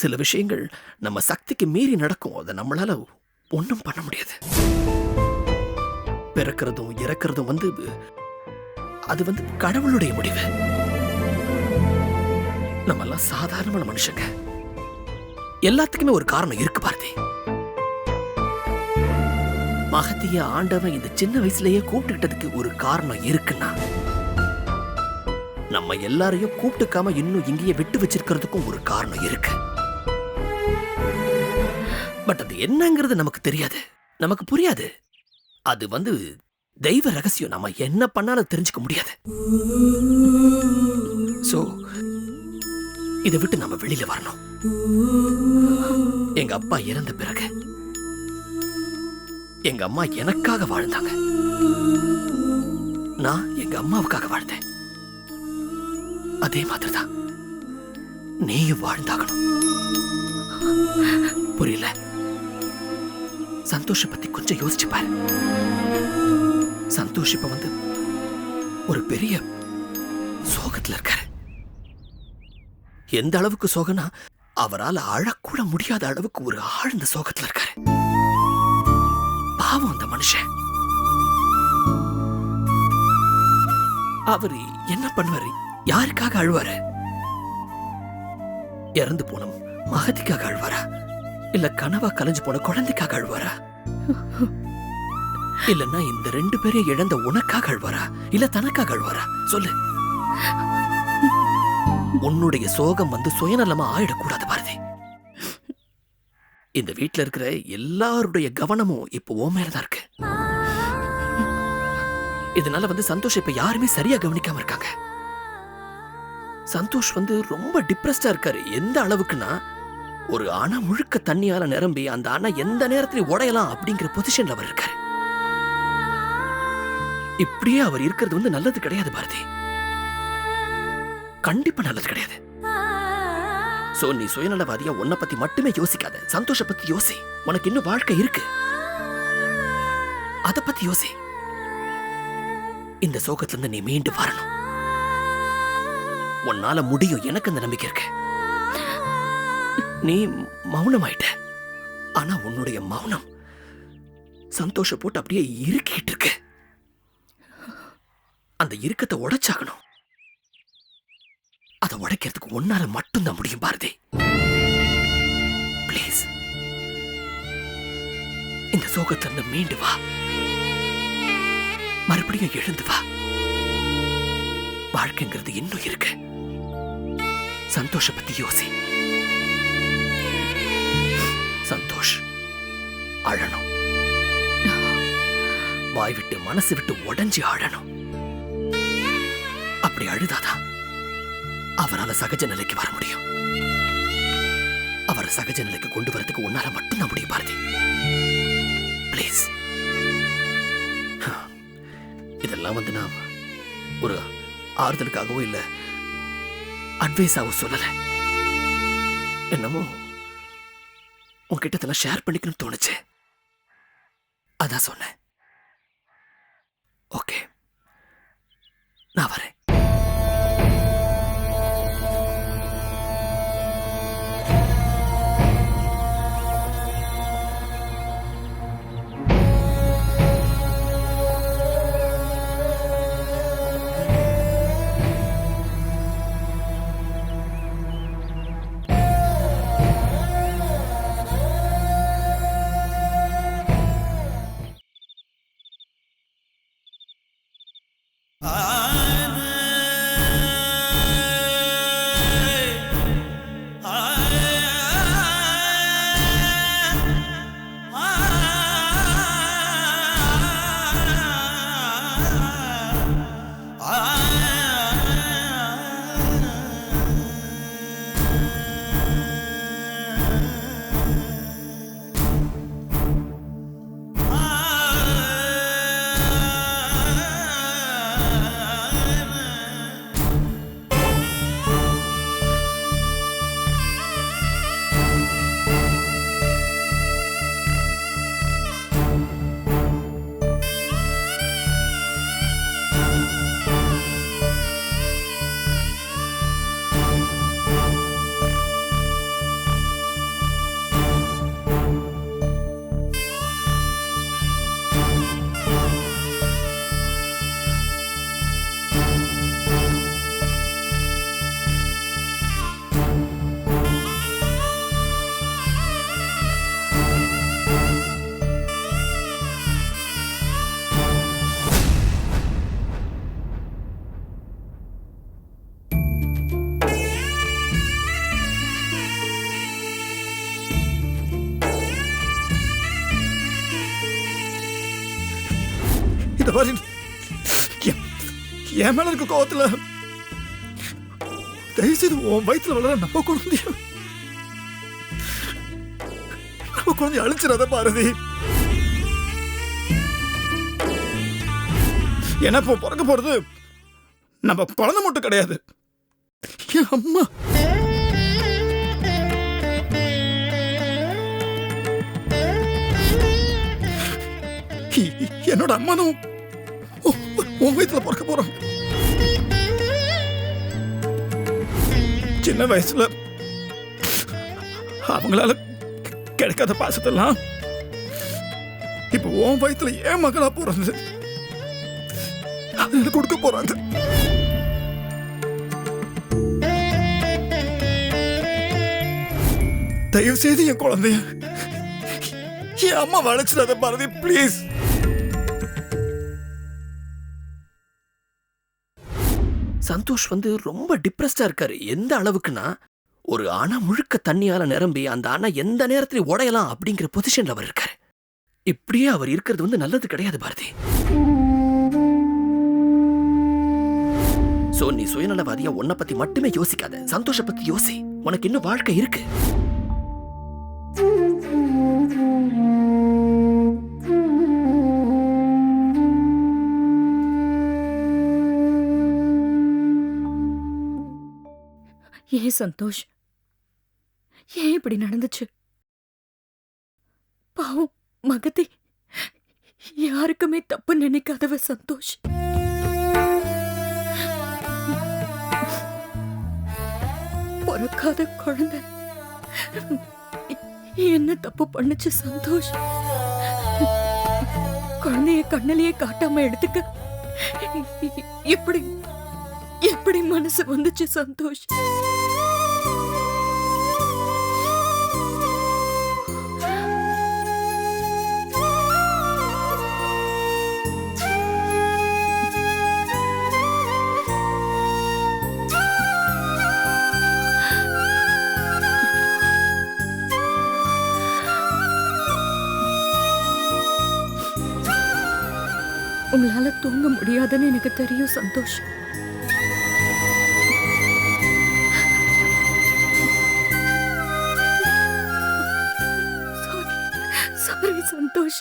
சில விஷயங்கள் நம்ம சக்திக்கு மீறி நடக்கும். அதை நம்மளால ஒண்ணும் பண்ண முடியாது. பிறக்கிறதும் இறக்கிறதும் வந்து அது வந்து கடவுளுடைய முடிவு. நம்மெல்லாம் சாதாரணமான மனுஷங்க. எல்லாத்துக்குமே ஒரு காரணம் இருக்கு பாரதி மகத்திய ஆண்டவன் இந்த சின்ன வயசுலயே கூப்பிட்டுக்கிட்டதுக்கு ஒரு காரணம் இருக்குன்னா நம்ம எல்லாரையும் கூப்பிட்டுக்காம இன்னும் இங்கேயே விட்டு வச்சிருக்கிறதுக்கும் ஒரு காரணம் இருக்கு. பட் அது என்னங்கிறது நமக்கு தெரியாது. நமக்கு புரியாது. அது வந்து தெய்வ ரகசியம். நம்ம என்ன பண்ணாலும் தெரிஞ்சுக்க முடியாது. சோ இதை விட்டு நம்ம வெளியில வரணும். எங்க அப்பா இறந்த பிறகு எங்க அம்மா எனக்காக வாழ்ந்தாங்க. நான் எங்க அம்மாவுக்காக வாழ்ந்தேன். அதே மாதிரிதான் நீயும் வாழ்ந்தாகணும். புரியல? சந்தோஷ பத்தி கொஞ்சம் யோசிச்சு பாரு. சந்தோஷ் இப்ப வந்து ஒரு பெரிய சோகத்துல இருக்காரு. எந்த அளவுக்கு சோகனா அவரால் அழக்கூட முடியாத அளவுக்கு ஒரு ஆழ்ந்த சோகத்துல இருக்காரு. பாவம் அந்த மனுஷன். அவர் என்ன பண்ணுவாரு? யாருக்காக அழுவாரு? இறந்து போனோம் மகதிக்காக அழுவாரா? இல்ல கனவா கலைஞ்சு போன குழந்தைக்காக அழுவாரா? இல்லன்னா இந்த ரெண்டு பேரையும் இழந்த உனக்காக அழுவாரா? இல்ல தனக்காக அழுவாரா? சொல்லு. உன்னுடைய சோகம் வந்து சுயநலமா ஆயிடக்கூடாது பாரதி. இந்த வீட்டுல இருக்கிற எல்லாருடைய கவனமும் இப்போ ஓ மேலதான் இருக்கு. இதனால வந்து சந்தோஷ் இப்ப யாருமே சரியா கவனிக்காம இருக்காங்க. சந்தோஷ் வந்து ரொம்ப டிப்ரெஸ்டா இருக்காரு. எந்த அளவுக்குன்னா ஒரு அணை முழுக்க தண்ணியால நிரம்பி அந்த அணை எந்த நேரத்திலையும் உடையலாம் அப்படிங்கிற பொசிஷன்ல அவர் இருக்காரு. இப்படியே அவர் இருக்கிறது வந்து நல்லது கிடையாது பாரதி. கண்டிப்பா நல்லது கிடையாது. சோ நீ சுயநலவாதியா உன்னை பத்தி மட்டுமே யோசிக்காத. சந்தோஷ பத்தி யோசி. உனக்கு இன்னும் வாழ்க்கை இருக்கு. அத பத்தி யோசி. இந்த சோகத்துல இருந்து நீ மீண்டு வரணும். உன்னால முடியும். எனக்கு அந்த நம்பிக்கை இருக்கு. நீ மௌனமாயிட்ட. ஆனா உன்னுடைய மௌனம் சந்தோஷ போட்டு அப்படியே இருக்கிட்டு இருக்கு. அந்த இறுக்கத்தை உடைச்சாகணும். அதை உடைக்கிறதுக்கு ஒன்னால மட்டும்தான் முடியும் பாரதி. ப்ளீஸ் இந்த சோகத்திலிருந்து மீண்டு வா. மறுபடியும் எழுந்து வா. வாழ்க்கைங்கிறது இன்னும் இருக்கு. சந்தோஷ பத்தி யோசி. அழணும் வாய் விட்டு மனசு விட்டு உடஞ்சி அழணும் அப்படி அழுதாதான் அவரால சகஜ நிலைக்கு வர முடியும். அவரை சகஜ நிலைக்கு கொண்டு வரதுக்கு உன்னால மட்டும்தான் முடியும் பாரதி. ப்ளீஸ் இதெல்லாம் வந்து நான் ஒரு ஆறுதலுக்காகவோ இல்ல அட்வைஸாகவோ சொல்லலை. என்னமோ உன்கிட்ட இதெல்லாம் ஷேர் பண்ணிக்கணும்னு தோணுச்சு. आधा सोना है ओके okay. இந்த மாதிரி என்- மேல இருக்க கோவத்துல தயவுசெய்து உன் வயித்துல வளர நம்ம குழந்தைய நம்ம குழந்தைய அழிச்சிடாத பாரதி. ஏன்னா இப்போ பிறக்க போறது? நம்ம குழந்தை மட்டும் கிடையாது. என் அம்மா. என்னோட அம்மா உன் வயிற்றுல பிறக்க போறான் சின்ன வயசுல அவங்களால கிடைக்காத பாசத்தெல்லாம் இப்ப உன் வயிற்றுல ஏன் மகளா போறது அது கொடுக்க போறாங்க. தயவு செய்து என் குழந்தைய என் அம்மா வளைச்சிடாத பாரதி ப்ளீஸ் சந்தோஷ் வந்து ரொம்ப டிப்ரெஸ்டா இருக்காரு. எந்த அளவுக்குன்னா ஒரு அணை முழுக்க தண்ணியால நிரம்பி அந்த அணை எந்த நேரத்திலையும் உடையலாம் அப்படிங்கிற பொசிஷன்ல அவர் இருக்காரு. இப்படியே அவர் இருக்கிறது வந்து நல்லது கிடையாது பாரதி. சோ நீ சுயநலவாதியா? உன்னை பத்தி மட்டுமே யோசிக்காத. சந்தோஷ பத்தி யோசி. உனக்கு இன்னும் வாழ்க்கை இருக்கு. சந்தோஷ். ஏன் இப்படி நடந்துச்சு? பாவம் மகதி. யாருக்குமே தப்பு நினைக்காதவ சந்தோஷ். பிறக்காத குழந்தை. என்ன தப்பு பண்ணுச்சு சந்தோஷ்? குழந்தைய கண்ணிலேயே காட்டாம எடுத்துக்க. எப்படி எப்படி மனசு வந்துச்சு சந்தோஷ். தூங்க எனக்கு தெரியும் Santhosh sorry Santhosh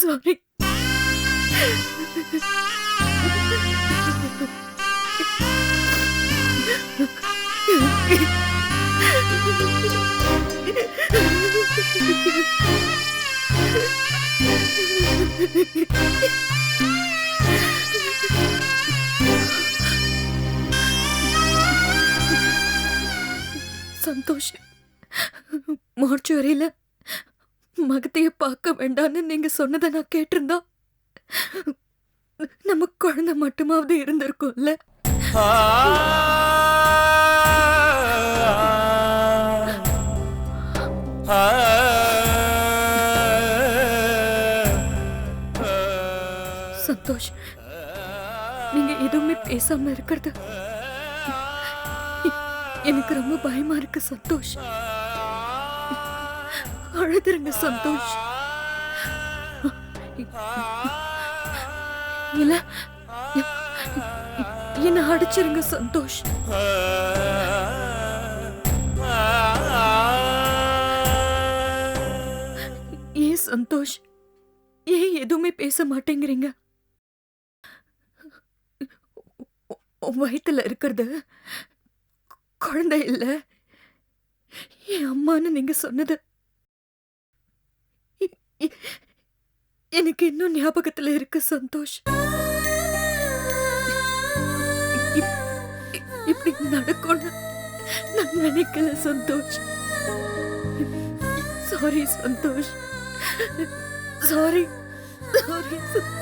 sorry Thank you. Santhosh மார்ச்சுவரியில மகத்தைய பார்க்க வேண்டாம்னு நீங்க சொன்னதை நான் கேட்டிருந்தா நம்ம குழந்தை மட்டுமாவது இருந்திருக்கும்ல. சந்தோஷ். நீங்க எதுவுமே பேசாம இருக்கிறது. எனக்கு ரொம்ப பயமா இருக்கு சந்தோஷ். அழுதுருங்க சந்தோஷ். இல்ல என்ன அடிச்சிருங்க சந்தோஷ். ஏன் சந்தோஷ்? ஏன் எதுவுமே பேச மாட்டேங்கிறீங்க? உன் வயித்துல இருக்கிறது. குழந்தை இல்லை. என் அம்மான்னு நீங்க சொன்னது. எனக்கு இன்னும் ஞாபகத்துல இருக்கு சந்தோஷ். இப்படி நடக்கும்னு நான் நினைக்கல Santhosh. Sorry Santhosh. Sorry sorry sorry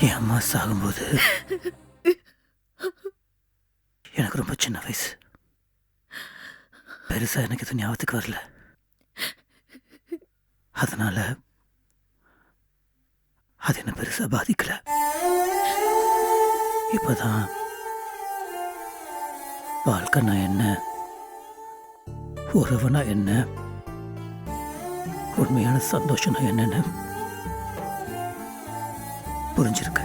என் அம்மா சாகும்போது? எனக்கு ரொம்ப சின்ன வயசு. பெருசா எனக்கு எதுவும் ஞாபகத்துக்கு வரல. அதனால அது என்ன பெருசா பாதிக்கல. இப்பதான் வாழ்க்கை நான் என்ன? உறவுனா என்ன? உண்மையான சந்தோஷம்னா என்னென்னு புரிஞ்சிருக்கு.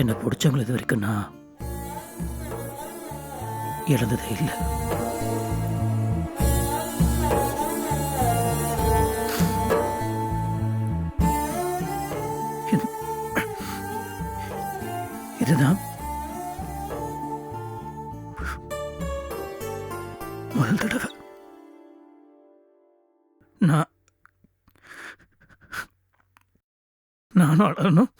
என்னை பிடிச்சவங்களை இது வரைக்கும் நான் இழந்ததே இல்லை. இதுதான் நானும்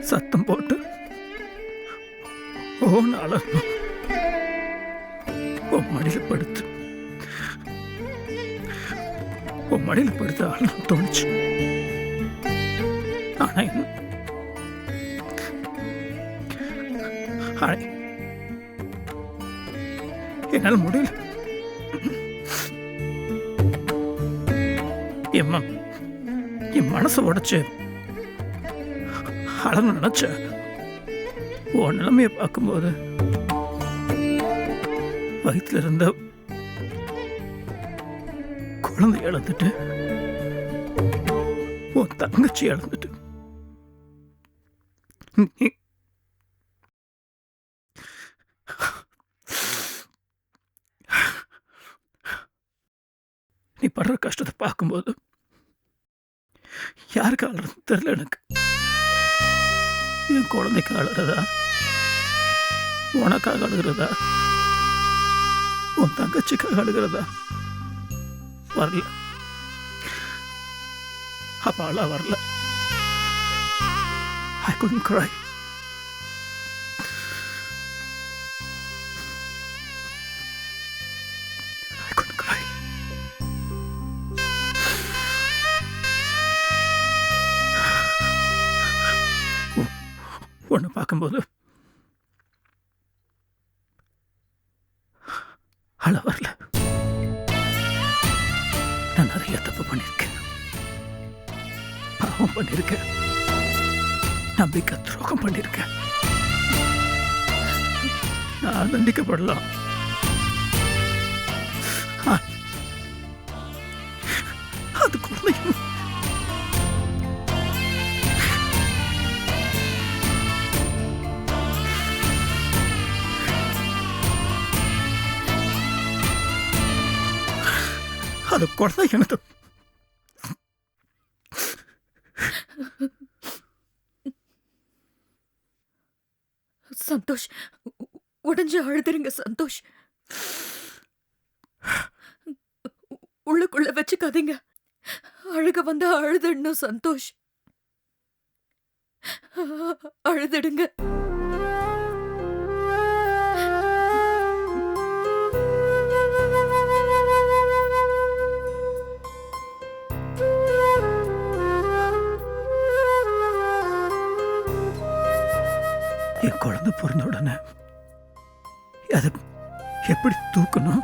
சத்தம் போட்டு ஓ அழணும் உன் மடியில் படுத்து. உன் மடியில் படுத்து ஆளும் தோணுச்சு. ஆனால் என்ன- ஆனா, என்னால் முடியல. என் என் மனசை உடைச்சு அழகு நினைச்ச உன் நிலைமையை பார்க்கும்போது வயிற்றுல இருந்த குழந்தை இழந்துட்டு உன் தங்கச்சி இழந்துட்டு படுற கஷ்டத்தை பார்க்கும்போது யாருக்கு அழுறது தெரில எனக்கு. என் குழந்தைக்கு அழுறதா? உனக்காக அழுகிறதா? உன் தங்கச்சிக்காக அழுகிறதா? வரல. அப்ப அழ வரல. ஐ couldn't cry. பார்க்கும்போது அழ வரல. நான் நிறைய தப்பு பண்ணியிருக்கேன் பாவம் பண்ணியிருக்கேன் நம்பிக்கை துரோகம் பண்ணியிருக்கேன் நான் தண்டிக்கப்படலாம். அது குழந்தை எனது சந்தோஷ் உடஞ்சு அழுதுருங்க சந்தோஷ். உள்ளுக்குள்ள உள்ளுக்குள்ள வச்சுக்காதீங்க. அழுக வந்து அழுதுடணும் சந்தோஷ். அழுதுடுங்க. தூக்கணும்?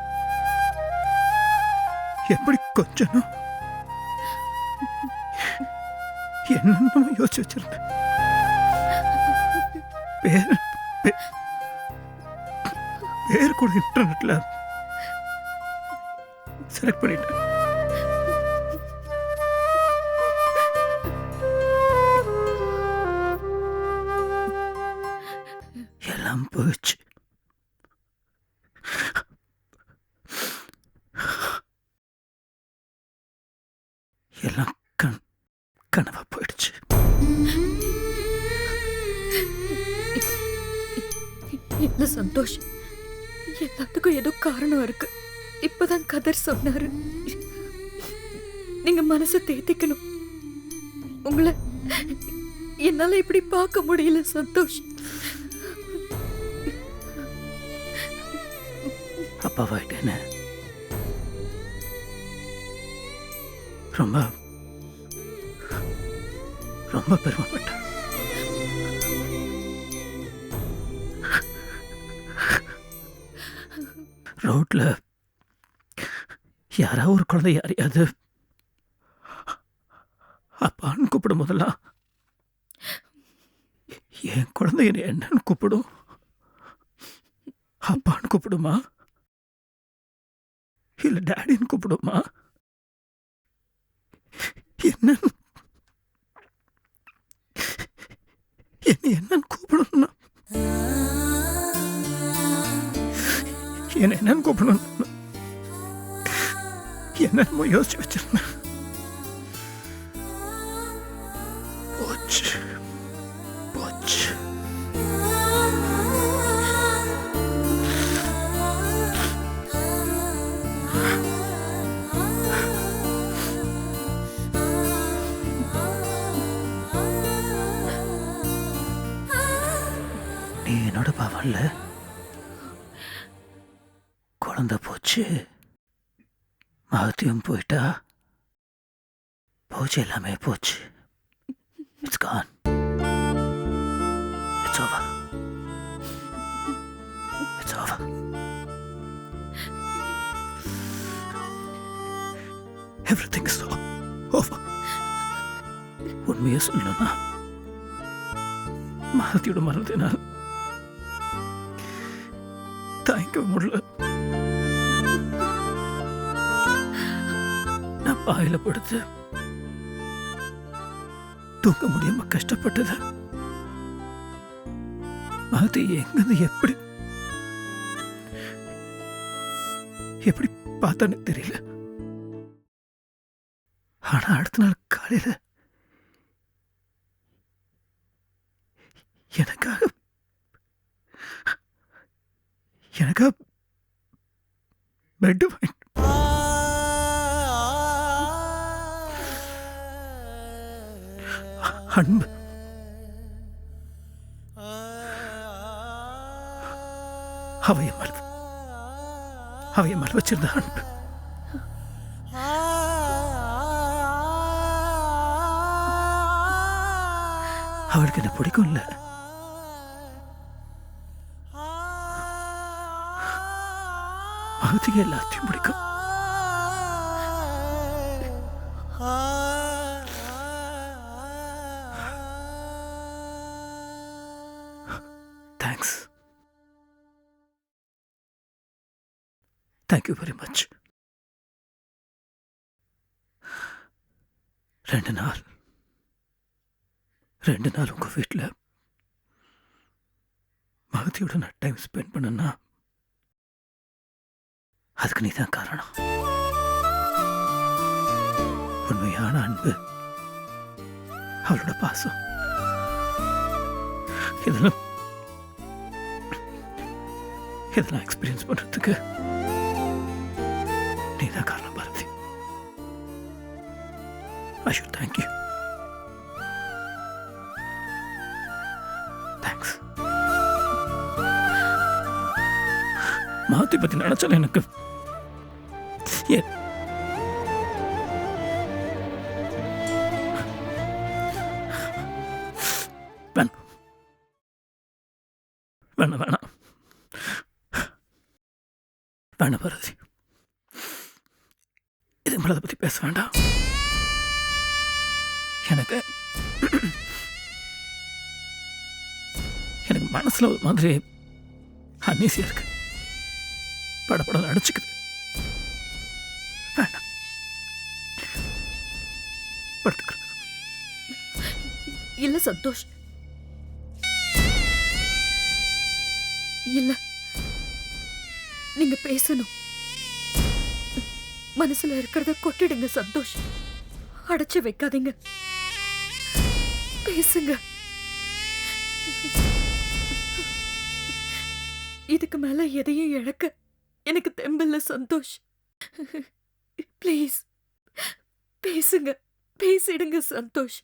எப்படி கொஞ்சணும்? என்னென்னமோ யோசிச்சு வச்சிருந்தேன் பேர் பேர் கூட இன்டர்நெட்ல செலக்ட் பண்ணிட்டேன். எல்லாம் போச்சு. சந்தோஷ். எல்லாத்துக்கும் ஏதோ காரணம் இருக்கு. இப்பதான் கதர் சொன்னாரு. நீங்க மனசை தேத்திக்கணும். உங்களை என்னால இப்படி பார்க்க முடியல சந்தோஷ். அப்பாவாயிட்டேன்னு ரொம்ப ரொம்ப பெருமைப்பட்டேன் ரோட்டில் யாராவது ஒரு குழந்தை யாரையாவது அப்பான்னு கூப்பிடும் போதெல்லாம் என் குழந்தை என்னன்னு கூப்பிடும். அப்பான்னு கூப்பிடுமா? இல்ல டேடின்னு கூப்பிடுமா? என்னன்னு என்ன என்னன்னு கூப்பிடணும். என்னென்னமோ யோசிச்சு வச்சிருந்தேன். குழந்தை போச்சு? மகத்தியும் போயிட்டா? போச்சு எல்லாமே போச்சு. It's gone it's over it's over everything is over உண்மையை சொல்லணும்னா மகத்தியோட மரணத்தினால் தாங்கிக்க முடியல. நான் பாயில படுத்து? தூங்க முடியாம கஷ்டப்பட்டது. அது எங்கிருந்து எப்படி? எப்படி பார்த்தானே தெரியல. ஆனா அடுத்த நாள் காலையில எனக்காக எனக்காக பெட் வாங்கி அன்பு. அவைய மேல அவைய மறு வச்சிருந்த அன்பு. அவளுக்கு என்ன பிடிக்கும் இல்ல? மகத்துக்கு எல்லாத்தையும் பிடிக்கும். தேங்க் யூ வெரி மச் ரெண்டு நாள். ரெண்டு நாள் உங்க வீட்டில் மகதியோட நான் டைம் ஸ்பெண்ட் பண்ணனா அதுக்கு நீ தான் காரணம். உண்மையான அன்பு. அவளோட பாசம். இதெல்லாம் இதெல்லாம் எக்ஸ்பீரியன்ஸ் பண்றதுக்கு நீ தான் காரணம் Bharathi I should thank you thanks மாத்தி பத்தி நினைச்சால எனக்கு ஏ வேணாம் வேணாம் வேணாம் வேணாம் பாரதி இது அதை பத்தி பேச வேண்டாம். எனக்கு எனக்கு மனசுல ஒரு மாதிரி அன்னீசியாக இருக்கு. படப்படம் அடிச்சுக்குது. வேண்டாம். படுத்துக்கிறேன். இல்ல சந்தோஷ். இல்ல. நீங்க பேசணும். மனசுல இருக்கிறத கொட்டிடுங்க சந்தோஷ். அடைச்சு வைக்காதீங்க. பேசுங்க. இதுக்கு மேல எதையும் இழக்க எனக்கு தெம்பில்ல சந்தோஷ். ப்ளீஸ். பேசுங்க. பேசிடுங்க சந்தோஷ்.